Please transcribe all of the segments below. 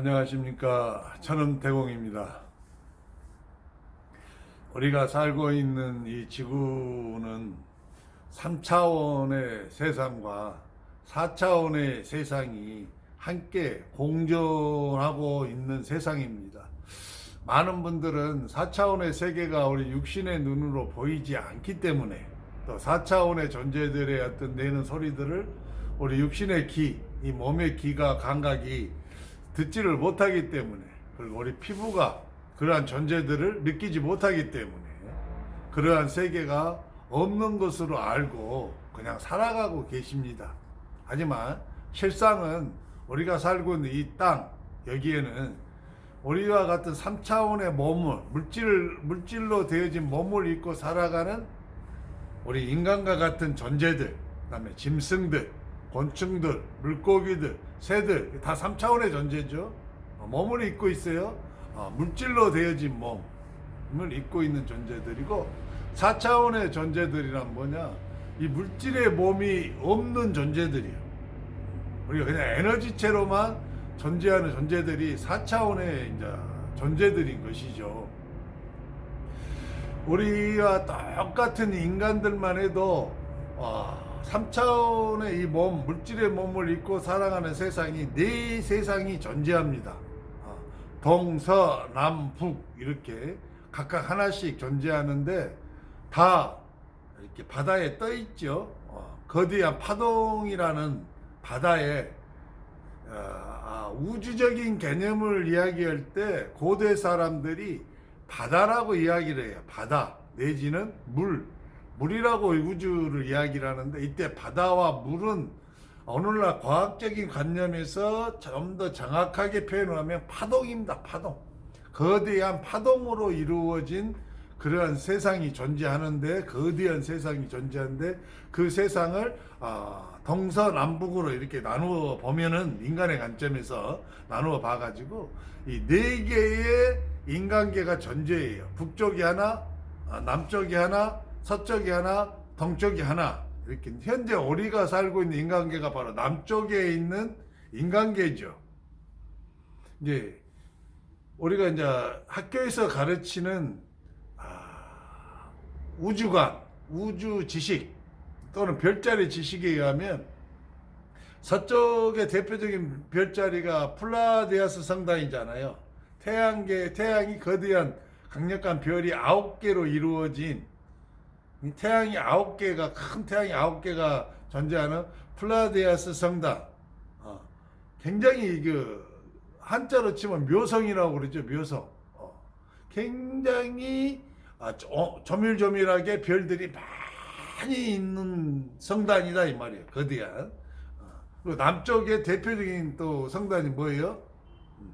안녕하십니까. 저는 대공입니다. 우리가 살고 있는 이 지구는 3차원의 세상과 4차원의 세상이 함께 공존하고 있는 세상입니다. 많은 분들은 4차원의 세계가 우리 육신의 눈으로 보이지 않기 때문에 또 4차원의 존재들의 어떤 내는 소리들을 우리 육신의 귀, 이 몸의 귀가 감각이 듣지를 못하기 때문에 그리고 우리 피부가 그러한 존재들을 느끼지 못하기 때문에 그러한 세계가 없는 것으로 알고 그냥 살아가고 계십니다. 하지만 실상은 우리가 살고 있는 이 땅 여기에는 우리와 같은 3차원의 몸을 물질 물질로 되어진 몸을 입고 살아가는 우리 인간과 같은 존재들, 그다음에 짐승들, 곤충들, 물고기들, 새들 다 3차원의 존재죠. 어, 몸을 입고 있어요. 어, 물질로 되어진 몸을 입고 있는 존재들이고 4차원의 존재들이란 뭐냐? 이 물질의 몸이 없는 존재들이에요. 우리가 그냥 에너지체로만 존재하는 존재들이 4차원의 이제 존재들인 것이죠. 우리와 똑같은 인간들만 해도 와, 3차원의 이 몸, 물질의 몸을 입고 살아가는 세상이 네 세상이 존재합니다. 어, 동서 남 북 이렇게 각각 하나씩 존재하는데 다 이렇게 바다에 떠 있죠. 어, 거대한 파동이라는 바다에 어, 아, 우주적인 개념을 이야기할 때 고대 사람들이 바다라고 이야기를 해요. 바다 내지는 물, 물이라고 우주를 이야기를 하는데 이때 바다와 물은 오늘날 과학적인 관념에서 좀 더 정확하게 표현을 하면 파동입니다. 파동. 거대한 파동으로 이루어진 그러한 세상이 존재하는데 거대한 세상이 존재하는데 그 세상을 아, 동서남북으로 이렇게 나누어 보면은 인간의 관점에서 나누어 봐가지고 이 네 개의 인간계가 존재해요. 북쪽이 하나, 아, 남쪽이 하나, 서쪽이 하나, 동쪽이 하나 이렇게 현재 우리가 살고 있는 인간계가 바로 남쪽에 있는 인간계죠. 이제 우리가 이제 학교에서 가르치는 아, 우주관, 우주 지식 또는 별자리 지식에 의하면 서쪽의 대표적인 별자리가 플라데아스 성당이잖아요. 태양계, 태양이 거대한 강력한 별이 아홉 개로 이루어진 이 태양이 아홉 개가 큰 태양이 아홉 개가 존재하는 플라데아스 성당. 어, 굉장히 그 한자로 치면 묘성이라고 그러죠. 묘성. 어, 굉장히 아, 조, 조밀조밀하게 별들이 많이 있는 성단이다 이 말이에요. 거대한. 어, 그리고 남쪽의 대표적인 또 성단이 뭐예요? 음,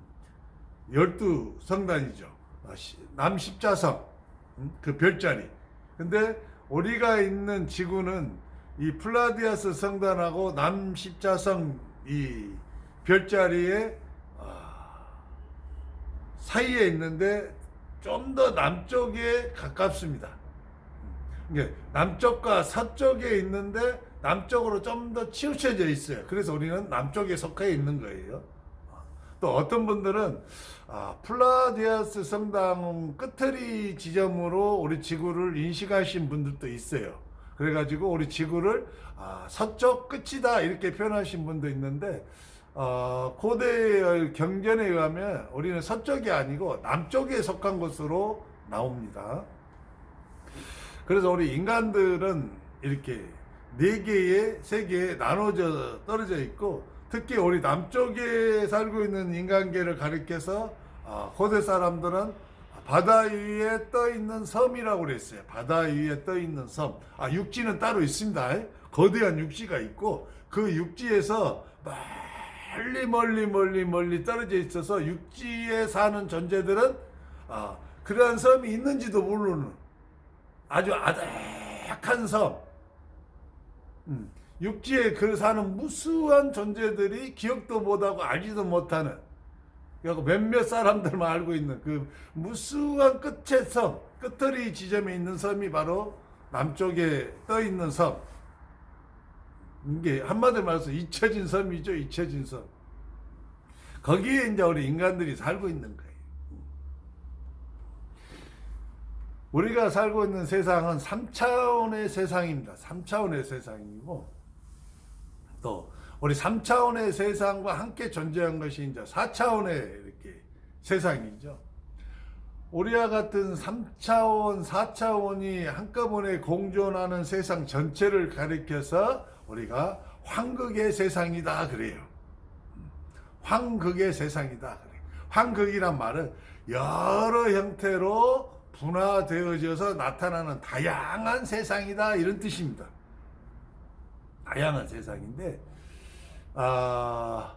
열두 성단이죠. 아, 시- 남십자성 음, 그 별자리. 근데 우리가 있는 지구는 이 플라디아스 성단하고 남십자성 이 별자리에 아, 사이에 있는데 좀 더 남쪽에 가깝습니다. 남쪽과 서쪽에 있는데 남쪽으로 좀 더 치우쳐져 있어요. 그래서 우리는 남쪽에 속해 있는 거예요. 또 어떤 분들은 아, 플라디아스 성당 끝터리 지점으로 우리 지구를 인식하신 분들도 있어요. 그래가지고 우리 지구를 아, 서쪽 끝이다 이렇게 표현하신 분도 있는데 어, 고대 경전에 의하면 우리는 서쪽이 아니고 남쪽에 속한 것으로 나옵니다. 그래서 우리 인간들은 이렇게 네 개의 세계에 나눠져 떨어져 있고 특히 우리 남쪽에 살고 있는 인간계를 가리켜서 아, 고대 사람들은 바다 위에 떠 있는 섬이라고 그랬어요. 바다 위에 떠 있는 섬. 아 육지는 따로 있습니다. 거대한 육지가 있고 그 육지에서 멀리 멀리 멀리 멀리 떨어져 있어서 육지에 사는 존재들은 아, 그러한 섬이 있는지도 모르는 아주 아득한 섬. 음, 육지에 그 사는 무수한 존재들이 기억도 못하고 알지도 못하는 그리고 몇몇 사람들만 알고 있는 그 무수한 끝의 섬, 끝터리 지점에 있는 섬이 바로 남쪽에 떠 있는 섬. 이게 한마디로 말해서 잊혀진 섬이죠, 잊혀진 섬. 거기에 이제 우리 인간들이 살고 있는 거예요. 우리가 살고 있는 세상은 3차원의 세상입니다. 3차원의 세상이고 또 우리 3차원의 세상과 함께 존재한 것이 이제 4차원의 이렇게 세상이죠. 우리와 같은 3차원, 4차원이 한꺼번에 공존하는 세상 전체를 가리켜서 우리가 황극의 세상이다 그래요. 황극의 세상이다 그래요. 황극이란 말은 여러 형태로 분화되어져서 나타나는 다양한 세상이다 이런 뜻입니다. 다양한 세상인데 아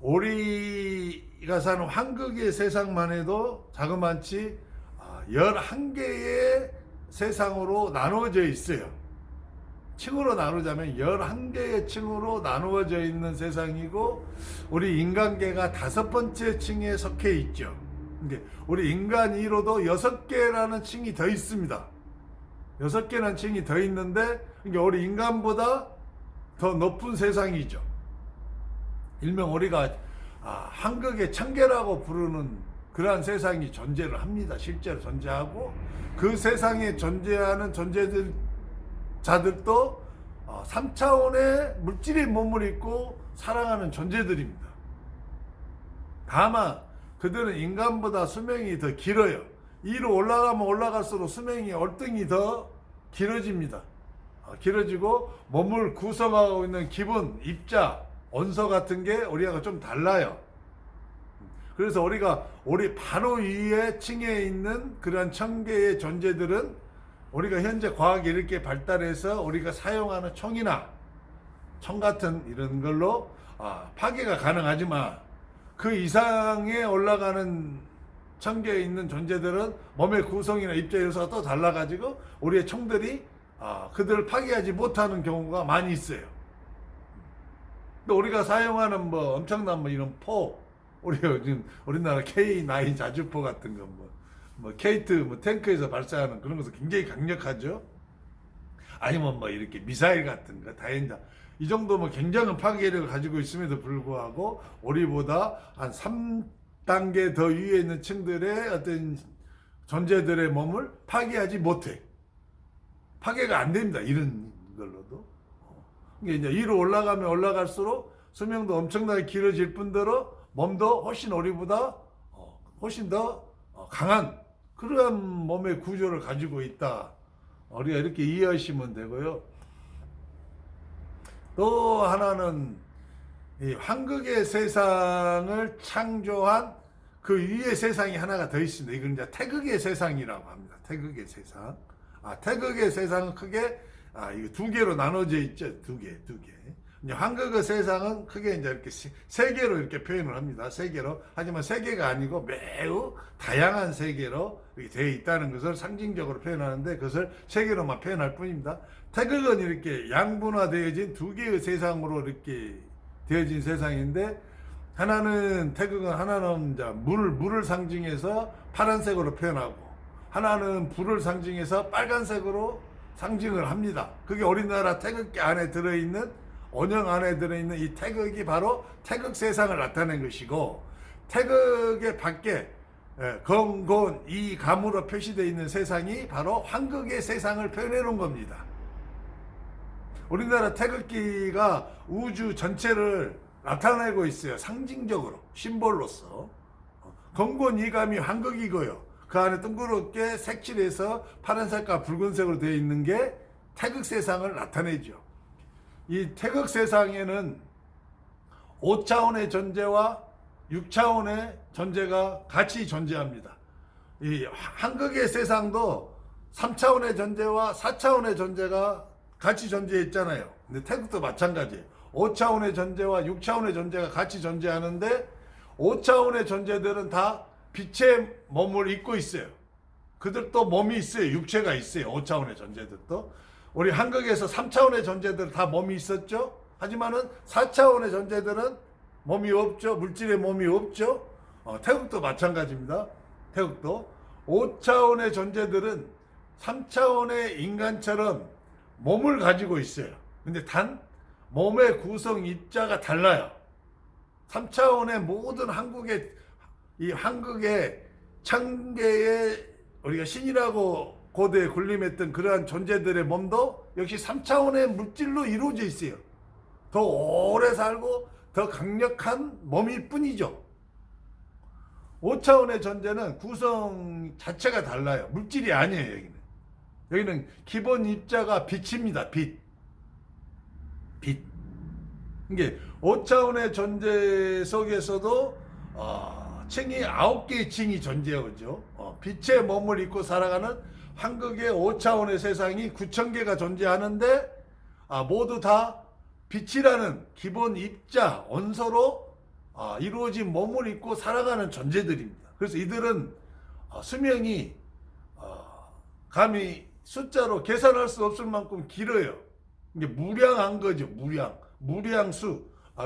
우리가 사는 황극의 세상만 해도 자그마치 아, 11개의 세상으로 나누어져 있어요. 층으로 나누자면 11개의 층으로 나누어져 있는 세상이고 우리 인간계가 다섯 번째 층에 속해 있죠. 이게 우리 인간 1호도 6개라는 층이 더 있습니다. 6개라는 층이 더 있는데 이게 우리 인간보다 더 높은 세상이죠. 일명 우리가 아, 한국의 청계라고 부르는 그러한 세상이 존재를 합니다. 실제로 존재하고 그 세상에 존재하는 존재들 자들도 어, 3차원의 물질의 몸을 입고 살아가는 존재들입니다. 다만 그들은 인간보다 수명이 더 길어요. 위로 올라가면 올라갈수록 수명이 얼등이 더 길어집니다. 어, 길어지고 몸을 구성하고 있는 기분, 입자, 원소 같은 게 우리하고 좀 달라요. 그래서 우리가 우리 바로 위에 층에 있는 그런 천개의 존재들은 우리가 현재 과학이 이렇게 발달해서 우리가 사용하는 총이나 총 같은 이런 걸로 아, 파괴가 가능하지만 그 이상에 올라가는 천개에 있는 존재들은 몸의 구성이나 입자 요소가 또 달라가지고 우리의 총들이 아, 그들을 파괴하지 못하는 경우가 많이 있어요. 또 우리가 사용하는 뭐 엄청난 뭐 이런 포, 우리가 요즘 우리나라 K9 자주포 같은 거 뭐, 뭐 케이트 뭐 탱크에서 발사하는 그런 것은 굉장히 강력하죠. 아니면 뭐 이렇게 미사일 같은 거 다행이다. 이 정도 뭐 굉장한 파괴력을 가지고 있음에도 불구하고 우리보다 한 3 단계 더 위에 있는 층들의 어떤 존재들의 몸을 파괴하지 못해. 파괴가 안 됩니다. 이런 걸로도. 이게 이제 위로 올라가면 올라갈수록 수명도 엄청나게 길어질 뿐더러 몸도 훨씬 우리보다 어, 훨씬 더 어, 강한 그러한 몸의 구조를 가지고 있다. 우리가 이렇게 이해하시면 되고요. 또 하나는 이 황극의 세상을 창조한 그 위의 세상이 하나가 더 있습니다. 이건 이제 태극의 세상이라고 합니다. 태극의 세상. 아, 태극의 세상은 크게 아, 이거 두 개로 나눠져 있죠. 두 개, 두 개. 이제 한국의 세상은 크게 이제 이렇게 세- 세 개로 이렇게 표현을 합니다. 세 개로. 하지만 세 개가 아니고 매우 다양한 세 개로 이렇게 되어 있다는 것을 상징적으로 표현하는데 그것을 세 개로만 표현할 뿐입니다. 태극은 이렇게 양분화되어진 두 개의 세상으로 이렇게 되어진 세상인데 하나는 태극은 하나는 이제 물 물을 상징해서 파란색으로 표현하고 하나는 불을 상징해서 빨간색으로 상징을 합니다. 그게 우리나라 태극기 안에 들어있는 원형 안에 들어있는 이 태극이 바로 태극 세상을 나타낸 것이고 태극의 밖에 예, 건곤 이 감으로 표시되어 있는 세상이 바로 황극의 세상을 표현해 놓은 겁니다. 우리나라 태극기가 우주 전체를 나타내고 있어요. 상징적으로 심볼로서 건곤 이감이 황극이고요. 그 안에 둥그렇게 색칠해서 파란색과 붉은색으로 되어 있는 게 태극 세상을 나타내죠. 이 태극 세상에는 5차원의 존재와 6차원의 존재가 같이 존재합니다. 이 한국의 세상도 3차원의 존재와 4차원의 존재가 같이 존재했잖아요. 근데 태국도 마찬가지예요. 5차원의 존재와 6차원의 존재가 같이 존재하는데 5차원의 존재들은 다 빛의 몸을 입고 있어요. 그들도 몸이 있어요. 육체가 있어요. 5차원의 존재들도. 우리 한국에서 3차원의 존재들 다 몸이 있었죠. 하지만은 4차원의 존재들은 몸이 없죠. 물질의 몸이 없죠. 어, 태국도 마찬가지입니다. 태국도 5차원의 존재들은 3차원의 인간처럼 몸을 가지고 있어요. 근데 단 몸의 구성 입자가 달라요. 3차원의 모든 한국의 이 한국의 창계의 우리가 신이라고 고대에 군림했던 그러한 존재들의 몸도 역시 3차원의 물질로 이루어져 있어요. 더 오래 살고 더 강력한 몸일 뿐이죠. 5차원의 존재는 구성 자체가 달라요. 물질이 아니에요, 여기는. 여기는 기본 입자가 빛입니다, 빛. 빛. 이게 5차원의 존재 속에서도 어, 층이 9개의 층이 존재하죠. 어, 빛의 몸을 입고 살아가는 한국의 5차원의 세상이 9천 개가 존재하는데 아, 모두 다 빛이라는 기본 입자 원소로 아, 이루어진 몸을 입고 살아가는 존재들입니다. 그래서 이들은 어, 수명이 어, 감히 숫자로 계산할 수 없을 만큼 길어요. 이게 무량한 거죠. 무량, 무량수. 아,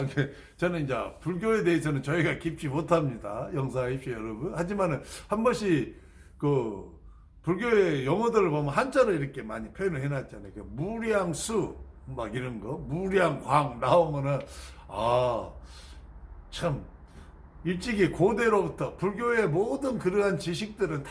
저는 이제 불교에 대해서는 저희가 깊이 못합니다. 영사하십시오, 여러분. 하지만은 한 번씩 그 불교의 용어들을 보면 한자로 이렇게 많이 표현을 해놨잖아요. 그 무량수 막 이런 거, 무량광 나오면은 아 참 일찍이 고대로부터 불교의 모든 그러한 지식들은 다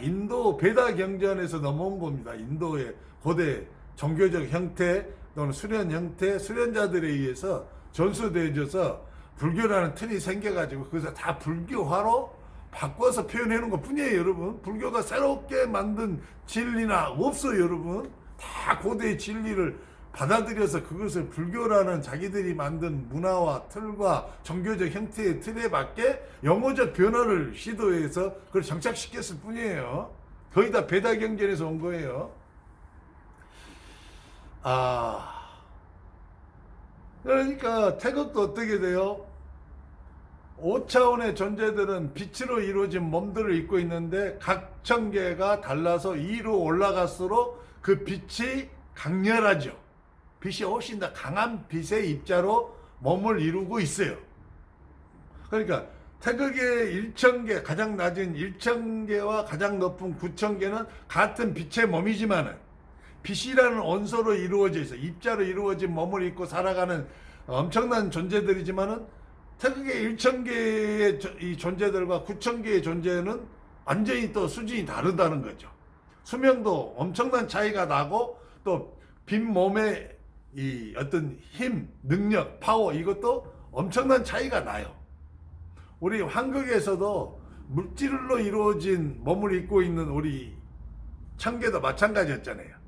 인도 베다 경전에서 넘어온 겁니다. 인도의 고대 종교적 형태 또는 수련 형태, 수련자들에 의해서 전수되어져서 불교라는 틀이 생겨가지고 그래서 다 불교화로 바꿔서 표현해놓은 것 뿐이에요, 여러분. 불교가 새롭게 만든 진리나 없어요, 여러분. 다 고대의 진리를 받아들여서 그것을 불교라는 자기들이 만든 문화와 틀과 종교적 형태의 틀에 맞게 영어적 변화를 시도해서 그걸 정착시켰을 뿐이에요. 거의 다 베다 경전에서 온 거예요. 아. 그러니까 태극도 어떻게 돼요? 5차원의 존재들은 빛으로 이루어진 몸들을 입고 있는데 각 천계가 달라서 2로 올라갈수록 그 빛이 강렬하죠. 빛이 훨씬 더 강한 빛의 입자로 몸을 이루고 있어요. 그러니까 태극의 1천계 가장 낮은 1천계와 가장 높은 9천계는 같은 빛의 몸이지만은 빛이라는 원소로 이루어져 있어 입자로 이루어진 몸을 입고 살아가는 엄청난 존재들이지만은 태극의 1천개의 이 존재들과 9천개의 존재는 완전히 또 수준이 다르다는 거죠. 수명도 엄청난 차이가 나고 또 빈 몸의 이 어떤 힘, 능력, 파워 이것도 엄청난 차이가 나요. 우리 한국에서도 물질로 이루어진 몸을 입고 있는 우리 천개도 마찬가지였잖아요.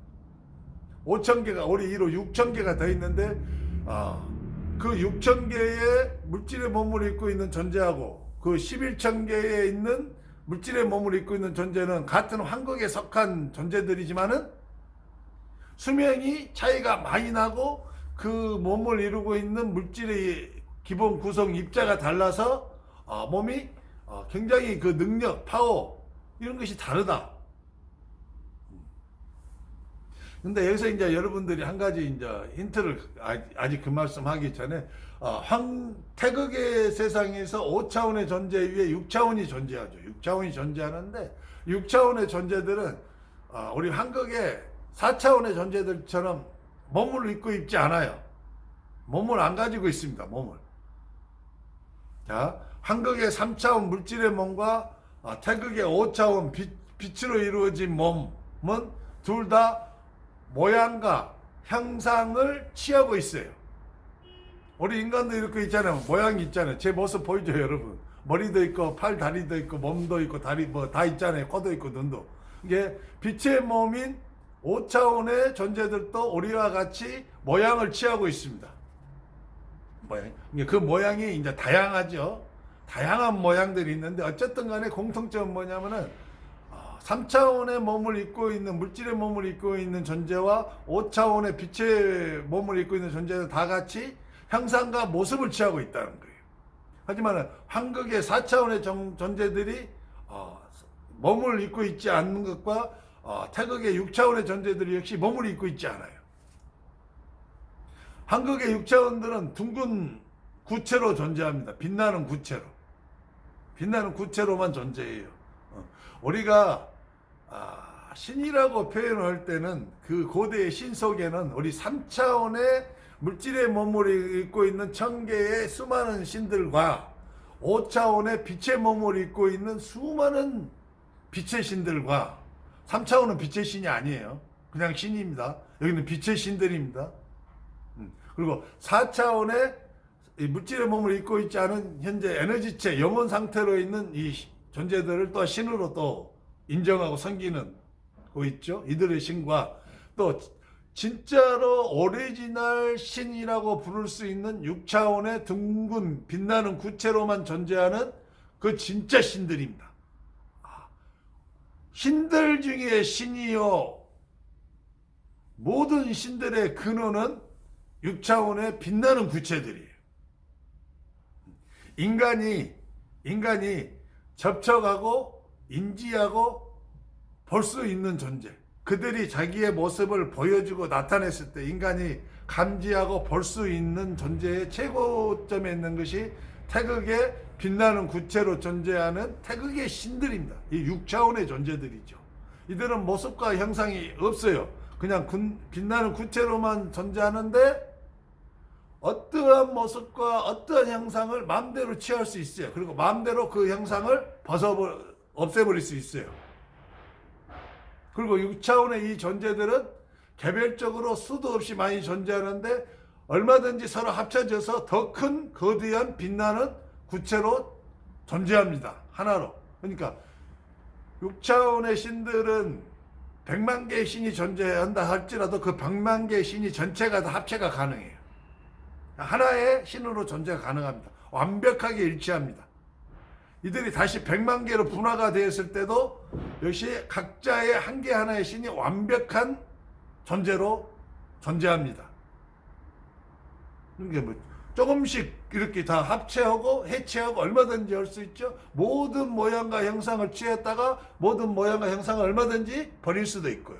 5천 개가 우리 이로 6천 개가 더 있는데 아, 그 6천 개의 물질의 몸을 입고 있는 존재하고 그 11천 개에 있는 물질의 몸을 입고 있는 존재는 같은 환극에 속한 존재들이지만은 수명이 차이가 많이 나고 그 몸을 이루고 있는 물질의 기본 구성 입자가 달라서 어, 몸이 어, 굉장히 그 능력, 파워 이런 것이 다르다. 근데 여기서 이제 여러분들이 한 가지 이제 힌트를 아- 아직 그 말씀 하기 전에 어, 황 태극의 세상에서 5차원의 존재 위에 6차원이 존재하죠. 6차원이 존재하는데 6차원의 존재들은 어, 우리 한국의 4차원의 존재들처럼 몸을 입고 있지 않아요. 몸을 안 가지고 있습니다. 몸을. 자, 한국의 3차원 물질의 몸과 어, 태극의 5차원 빛, 빛으로 이루어진 몸은 둘 다 모양과 형상을 취하고 있어요. 우리 인간도 이렇게 있잖아요. 모양이 있잖아요. 제 모습 보이죠, 여러분? 머리도 있고, 팔, 다리도 있고, 몸도 있고, 다리 뭐 다 있잖아요. 코도 있고, 눈도. 이게 빛의 몸인 5차원의 존재들도 우리와 같이 모양을 취하고 있습니다. 모양. 그 모양이 이제 다양하죠. 다양한 모양들이 있는데 어쨌든 간에 공통점은 뭐냐면은 3차원의 몸을 입고 있는 물질의 몸을 입고 있는 존재와 5차원의 빛의 몸을 입고 있는 존재는 다 같이 형상과 모습을 취하고 있다는 거예요. 하지만 한국의 4차원의 정- 존재들이 어, 몸을 입고 있지 않는 것과 어, 태극의 6차원의 존재들이 역시 몸을 입고 있지 않아요. 한국의 6차원들은 둥근 구체로 존재합니다. 빛나는 구체로. 빛나는 구체로만 존재해요. 어, 우리가 아, 신이라고 표현할 때는 그 고대의 신 속에는 우리 3차원의 물질의 몸을 입고 있는 천개의 수많은 신들과 5차원의 빛의 몸을 입고 있는 수많은 빛의 신들과 3차원은 빛의 신이 아니에요. 그냥 신입니다. 여기는 빛의 신들입니다. 음, 그리고 4차원의 물질의 몸을 입고 있지 않은 현재 에너지체 영혼 상태로 있는 이 존재들을 또 신으로 또 인정하고 섬기는 거 있죠. 이들의 신과 또 진짜로 오리지널 신이라고 부를 수 있는 6차원의 둥근 빛나는 구체로만 존재하는 그 진짜 신들입니다. 아, 신들 중에 신이요. 모든 신들의 근원은 6차원의 빛나는 구체들이에요. 인간이 인간이 접촉하고 인지하고 볼 수 있는 존재. 그들이 자기의 모습을 보여주고 나타냈을 때 인간이 감지하고 볼 수 있는 존재의 최고점에 있는 것이 태극의 빛나는 구체로 존재하는 태극의 신들입니다. 이 6차원의 존재들이죠. 이들은 모습과 형상이 없어요. 그냥 군- 빛나는 구체로만 존재하는데 어떠한 모습과 어떠한 형상을 마음대로 취할 수 있어요. 그리고 마음대로 그 형상을 벗어버 없애버릴 수 있어요. 그리고 6차원의 이 존재들은 개별적으로 수도 없이 많이 존재하는데 얼마든지 서로 합쳐져서 더 큰 거대한 빛나는 구체로 존재합니다. 하나로. 그러니까 6차원의 신들은 100만 개의 신이 존재한다 할지라도 그 100만 개의 신이 전체가 다 합체가 가능해요. 하나의 신으로 존재가 가능합니다. 완벽하게 일치합니다. 이들이 다시 100만 개로 분화가 되었을 때도 역시 각자의 한 개 하나의 신이 완벽한 존재로 존재합니다. 이게 뭐 조금씩 이렇게 다 합체하고 해체하고 얼마든지 할 수 있죠. 모든 모양과 형상을 취했다가 모든 모양과 형상을 얼마든지 버릴 수도 있고요.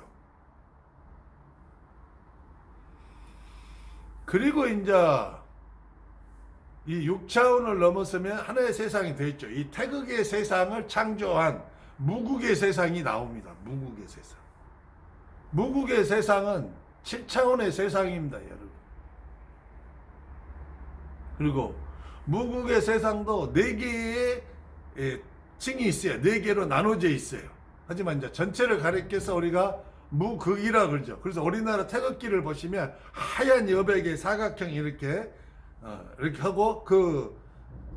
그리고 이제 이 6차원을 넘어서면 하나의 세상이 되어 있죠. 이 태극의 세상을 창조한 무국의 세상이 나옵니다. 무국의 세상. 무국의 세상은 7차원의 세상입니다, 여러분. 그리고 무국의 세상도 네 개의 예, 층이 있어요. 네 개로 나눠져 있어요. 하지만 이제 전체를 가리켜서 우리가 무극이라 그러죠. 그래서 우리나라 태극기를 보시면 하얀 여백의 사각형 이렇게 어, 이렇게 하고 그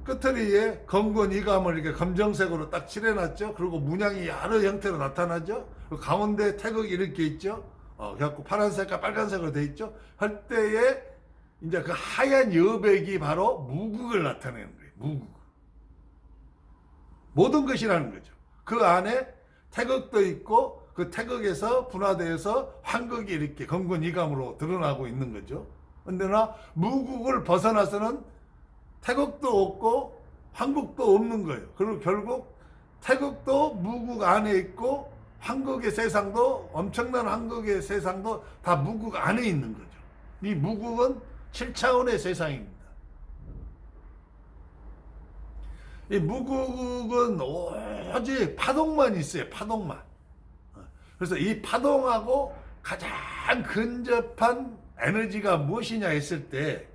끝트리에 검건 이감을 이렇게 검정색으로 딱 칠해놨죠. 그리고 문양이 여러 형태로 나타나죠. 그 가운데 태극이 이렇게 있죠. 어, 그래갖고 파란색과 빨간색으로 돼 있죠. 할 때에 이제 그 하얀 여백이 바로 무국을 나타내는 거예요. 무국. 모든 것이라는 거죠. 그 안에 태극도 있고 그 태극에서 분화되어서 황극이 이렇게 검건 이감으로 드러나고 있는 거죠. 근데나 무국을 벗어나서는 태극도 없고 황국도 없는 거예요. 그리고 결국 태극도 무국 안에 있고 황국의 세상도 엄청난 황국의 세상도 다 무국 안에 있는 거죠. 이 무국은 7차원의 세상입니다. 이 무국은 오직 파동만 있어요. 파동만. 그래서 이 파동하고 가장 근접한 에너지가 무엇이냐 했을 때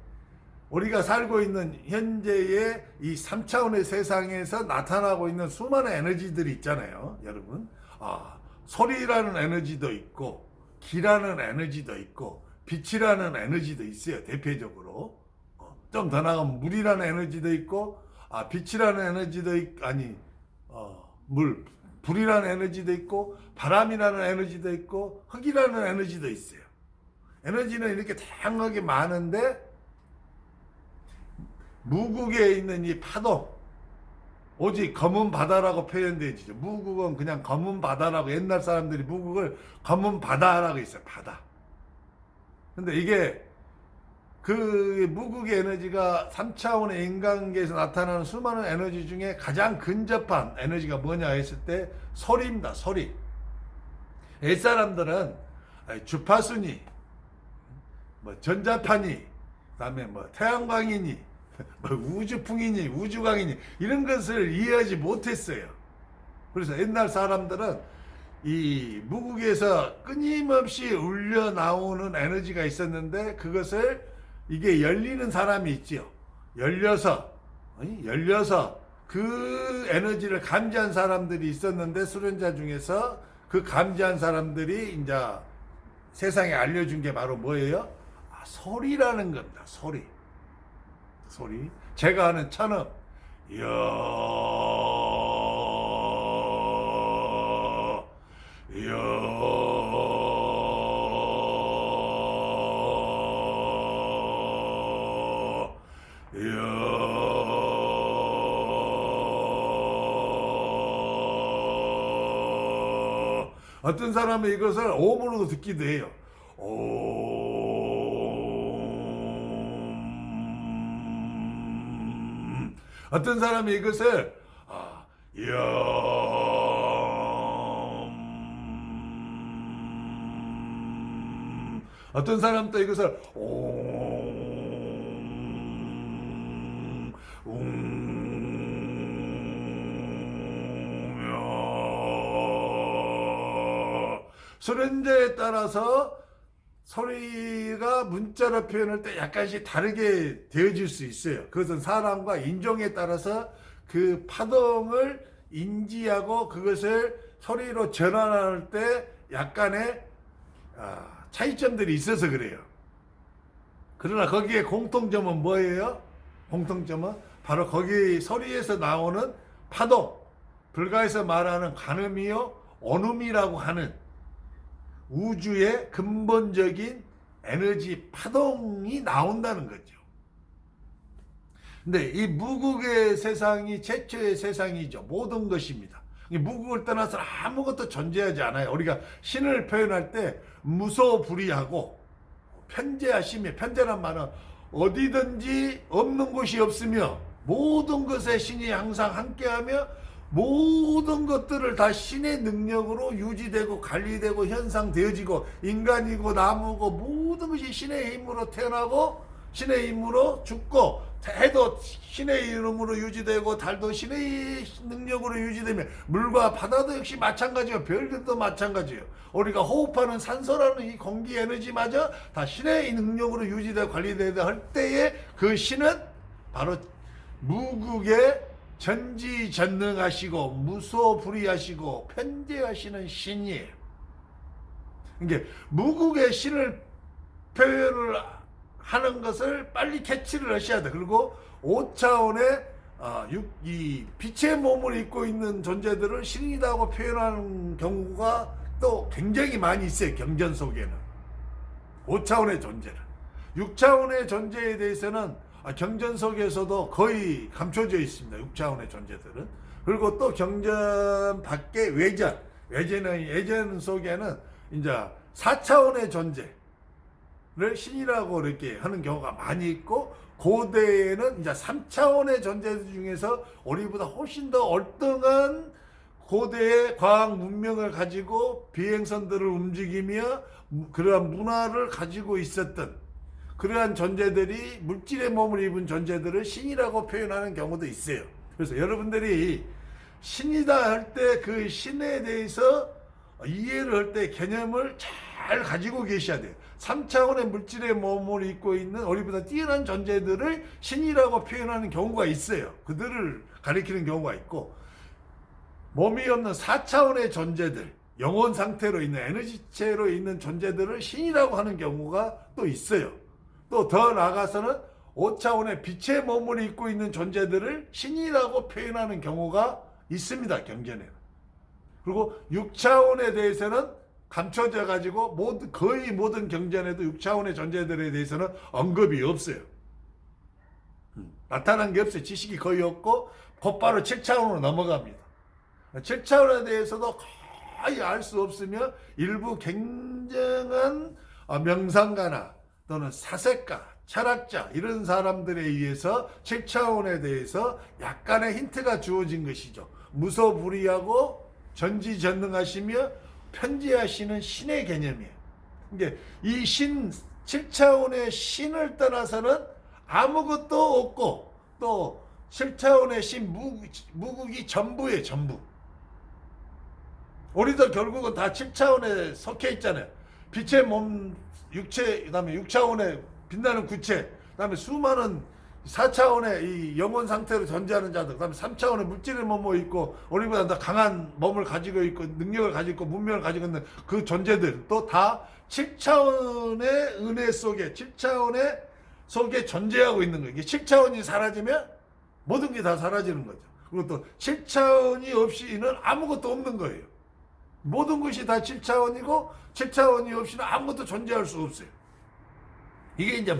우리가 살고 있는 현재의 이 3차원의 세상에서 나타나고 있는 수많은 에너지들이 있잖아요. 여러분. 아, 소리라는 에너지도 있고 기라는 에너지도 있고 빛이라는 에너지도 있어요. 대표적으로. 어, 좀더 나가면 물이라는 에너지도 있고 아, 빛이라는 에너지도 있, 아니 어, 물, 불이라는 에너지도 있고 바람이라는 에너지도 있고 흙이라는 에너지도 있어요. 에너지는 이렇게 다양하게 많은데 무국에 있는 이 파동 오직 검은 바다라고 표현되지죠. 무국은 그냥 검은 바다라고 옛날 사람들이 무국을 검은 바다라고 있어요. 바다. 근데 이게 그 무국의 에너지가 3차원의 인간계에서 나타나는 수많은 에너지 중에 가장 근접한 에너지가 뭐냐 했을 때 소리입니다. 소리. 옛 사람들은 주파수니, 뭐 전자파니, 그다음에 뭐 태양광이니, 뭐 우주풍이니, 우주광이니 이런 것을 이해하지 못했어요. 그래서 옛날 사람들은 이 무국에서 끊임없이 울려 나오는 에너지가 있었는데 그것을 이게 열리는 사람이 있지요. 열려서 열려서 그 에너지를 감지한 사람들이 있었는데 수련자 중에서 그 감지한 사람들이 이제 세상에 알려준 게 바로 뭐예요? 아, 소리라는 겁니다. 소리. 소리. 제가 하는 천음. 여, 어떤 사람은 이것을 오음으로도 듣기도 해요. 옴. 어떤 사람이 이것을 아, 염. 어떤 사람 또 이것을 옹. 웅. 수련자에 따라서 소리가 문자로 표현할 때 약간씩 다르게 되어질 수 있어요. 그것은 사람과 인종에 따라서 그 파동을 인지하고 그것을 소리로 전환할 때 약간의 아, 차이점들이 있어서 그래요. 그러나 거기에 공통점은 뭐예요? 공통점은 바로 거기 소리에서 나오는 파동, 불가에서 말하는 관음이요, 온음이라고 하는 우주의 근본적인 에너지 파동이 나온다는 거죠. 근데 이 무국의 세상이 최초의 세상이죠. 모든 것입니다. 이 무국을 떠나서 아무것도 존재하지 않아요. 우리가 신을 표현할 때 무소불위하고 편재하심이 편재란 말은 어디든지 없는 곳이 없으며 모든 것에 신이 항상 함께하며 모든 것들을 다 신의 능력으로 유지되고 관리되고 현상되어지고 인간이고 나무고 모든 것이 신의 힘으로 태어나고 신의 힘으로 죽고 해도 신의 이름으로 유지되고 달도 신의 능력으로 유지되며 물과 바다도 역시 마찬가지요. 별들도 마찬가지요. 우리가 호흡하는 산소라는 이 공기 에너지마저 다 신의 능력으로 유지되고 관리되다 할 때에 그 신은 바로 무국의 전지전능하시고 무소불위하시고 편재하시는 신이에요. 이게 무국의 신을 표현을 하는 것을 빨리 캐치를 하셔야 돼. 그리고 5차원의 어, 육, 이 빛의 몸을 입고 있는 존재들을 신이라고 표현하는 경우가 또 굉장히 많이 있어요. 경전 속에는. 5차원의 존재를. 6차원의 존재에 대해서는 아, 경전 속에서도 거의 감춰져 있습니다. 6차원의 존재들은. 그리고 또 경전 밖에 외전. 외전의 예전 속에는 이제 4차원의 존재를 신이라고 이렇게 하는 경우가 많이 있고 고대에는 이제 3차원의 존재들 중에서 우리보다 훨씬 더 얼등한 고대의 과학 문명을 가지고 비행선들을 움직이며 그러한 문화를 가지고 있었던 그러한 존재들이 물질의 몸을 입은 존재들을 신이라고 표현하는 경우도 있어요. 그래서 여러분들이 신이다 할 때 그 신에 대해서 이해를 할 때 개념을 잘 가지고 계셔야 돼요. 3차원의 물질의 몸을 입고 있는 우리보다 뛰어난 존재들을 신이라고 표현하는 경우가 있어요. 그들을 가리키는 경우가 있고 몸이 없는 4차원의 존재들, 영혼 상태로 있는 에너지체로 있는 존재들을 신이라고 하는 경우가 또 있어요. 또 더 나아가서는 5차원의 빛의 몸을 입고 있는 존재들을 신이라고 표현하는 경우가 있습니다. 경전에는. 그리고 6차원에 대해서는 감춰져 가지고 모든 거의 모든 경전에도 6차원의 존재들에 대해서는 언급이 없어요. 음, 나타난 게 없어요. 지식이 거의 없고 곧바로 7차원으로 넘어갑니다. 7차원에 대해서도 거의 알 수 없으며 일부 굉장한 어, 명상가나 또는 사색가, 철학자 이런 사람들에 의해서 7차원에 대해서 약간의 힌트가 주어진 것이죠. 무소불위하고 전지전능하시며 편지하시는 신의 개념이에요. 이게 이 신, 7차원의 신을 떠나서는 아무것도 없고 또 7차원의 신 무국, 무국이 전부예요, 전부. 우리도 결국은 다 7차원에 속해 있잖아요. 빛의 몸, 육체, 그 다음에 6차원의 빛나는 구체, 그다음에 수많은 4차원의 이 영혼 상태로 존재하는 자들, 그 다음에 3차원의 물질의 몸을 있고 우리보다 더 강한 몸을 가지고 있고 능력을 가지고 있고 문명을 가지고 있는 그 존재들 또 다 7차원의 은혜 속에 7차원의 속에 존재하고 있는 거예요. 이게 7차원이 사라지면 모든 게 다 사라지는 거죠. 그리고 또 7차원이 없이 는 아무것도 없는 거예요. 모든 것이 다 7차원이고 7차원이 없이는 아무것도 존재할 수 없어요. 이게 이제.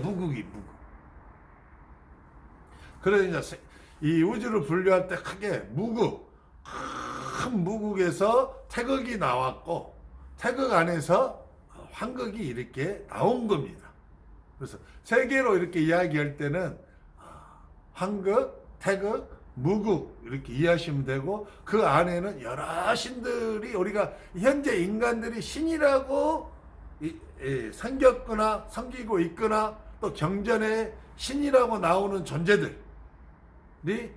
그래서 이제 세- 이 우주를 분류할 때 크게 무국, 큰 무국에서 태극이 나왔고 태극 안에서 황극이 이렇게 나온 겁니다. 그래서 세 개로 이렇게 이야기할 때는 아, 황극, 태극, 무국 이렇게 이해하시면 되고 그 안에는 여러 신들이 우리가 현재 인간들이 신이라고 섬겼거나 섬기고 있거나 또 경전에 신이라고 나오는 존재들이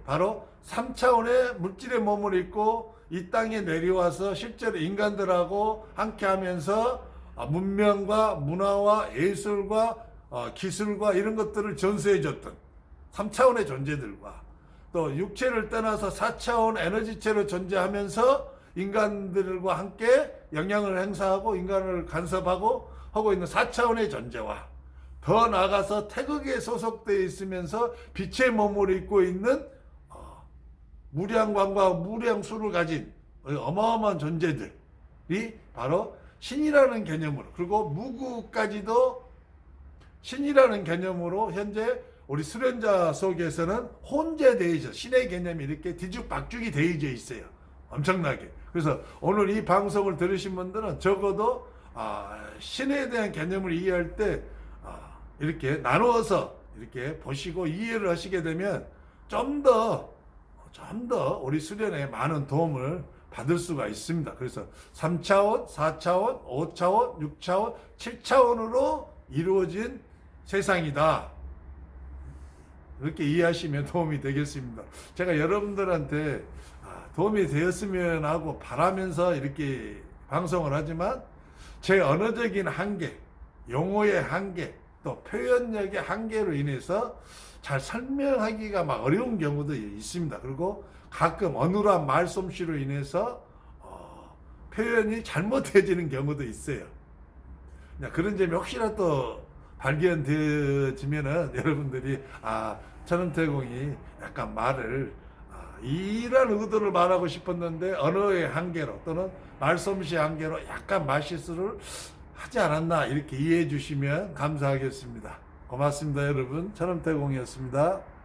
바로 3차원의 물질의 몸을 입고 이 땅에 내려와서 실제로 인간들하고 함께 하면서 아, 문명과 문화와 예술과 어, 기술과 이런 것들을 전수해 줬던 3차원의 존재들과 또 육체를 떠나서 4차원 에너지체로 존재하면서 인간들과 함께 영향을 행사하고 인간을 간섭하고 하고 있는 4차원의 존재와 더 나아가서 태극에 소속되어 있으면서 빛의 몸을 입고 있는 어, 무량광과 무량수를 가진 어마어마한 존재들이 바로 신이라는 개념으로 그리고 무구까지도 신이라는 개념으로 현재 우리 수련자 속에서는 혼재되어 있어 신의 개념이 이렇게 뒤죽박죽이 되어져 있어요. 엄청나게. 그래서 오늘 이 방송을 들으신 분들은 적어도 아, 신에 대한 개념을 이해할 때 아, 이렇게 나누어서 이렇게 보시고 이해를 하시게 되면 좀 더, 좀 더 우리 수련에 많은 도움을 받을 수가 있습니다. 그래서 3차원, 4차원, 5차원, 6차원, 7차원으로 이루어진 세상이다. 이렇게 이해하시면 도움이 되겠습니다. 제가 여러분들한테 아, 도움이 되었으면 하고 바라면서 이렇게 방송을 하지만 제 언어적인 한계, 용어의 한계, 또 표현력의 한계로 인해서 잘 설명하기가 막 어려운 경우도 있습니다. 그리고 가끔 어눌한 말솜씨로 인해서 어, 표현이 잘못해지는 경우도 있어요. 야, 그런 점이 혹시라도 발견되어지면은 여러분들이 아 천은태공이 약간 말을 아, 이런 의도를 말하고 싶었는데 언어의 한계로 또는 말솜씨 한계로 약간 말실수를 하지 않았나 이렇게 이해해 주시면 감사하겠습니다. 고맙습니다 여러분 천은태공이었습니다.